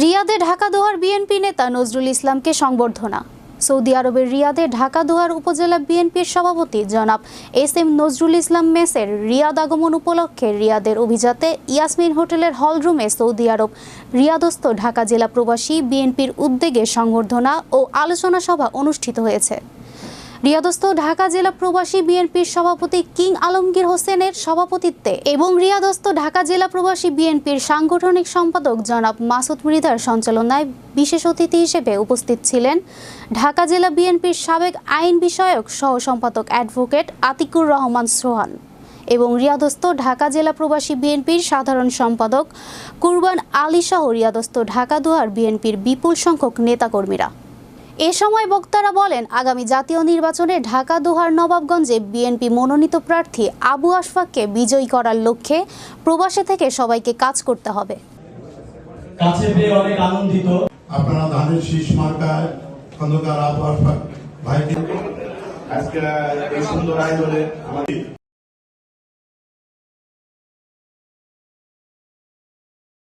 রিয়াদে ঢাকা দোহার BNP নেতা নজরুল ইসলামকে সংবর্ধনা। সৌদি আরবের রিয়াদে ঢাকা দোহার উপজেলা বিএনপির সভাপতি জনাব এস এম নজরুল ইসলাম মেসের রিয়াদ আগমন উপলক্ষে রিয়াদের অভিজাতে ইয়াসমিন হোটেলের হলরুমে সৌদি আরব রিয়াদস্থ ঢাকা জেলা প্রবাসী বিএনপির উদ্যোগে সংবর্ধনা ও আলোচনা সভা অনুষ্ঠিত হয়েছে। রিয়াদস্থ ঢাকা জেলা প্রবাসী বিএনপির সভাপতি কিং আলমগীর হোসেনের সভাপতিত্বে এবং রিয়াদস্থ ঢাকা জেলা প্রবাসী বিএনপির সাংগঠনিক সম্পাদক জনাব মাসুদ মৃধার সঞ্চালনায় বিশেষ অতিথি হিসেবে উপস্থিত ছিলেন ঢাকা জেলা বিএনপির সাবেক আইন বিষয়ক সহ সম্পাদক অ্যাডভোকেট আতিকুর রহমান সোহান এবং রিয়াদস্থ ঢাকা জেলা প্রবাসী বিএনপির সাধারণ সম্পাদক কুরবান আলী সহ রিয়াদস্থ ঢাকা দুয়ার বিএনপির বিপুল সংখ্যক নেতাকর্মীরা। এ সময় বক্তারা বলেন আগামী জাতীয় নির্বাচনে ঢাকা দোহার নবাবগঞ্জে বিএনপি মনোনীত প্রার্থী আবু আশফাককে বিজয়ী করার লক্ষ্যে প্রবাসে থেকে সবাইকে কাজ করতে হবে। কাছে পেয়ে অনেক আনন্দিত। আপনারা ধানের শীষ মার্কায় খন্দকার আবু আশফাক ভাইকে। আজকে এই সুন্দর আয়োজনে আমাদের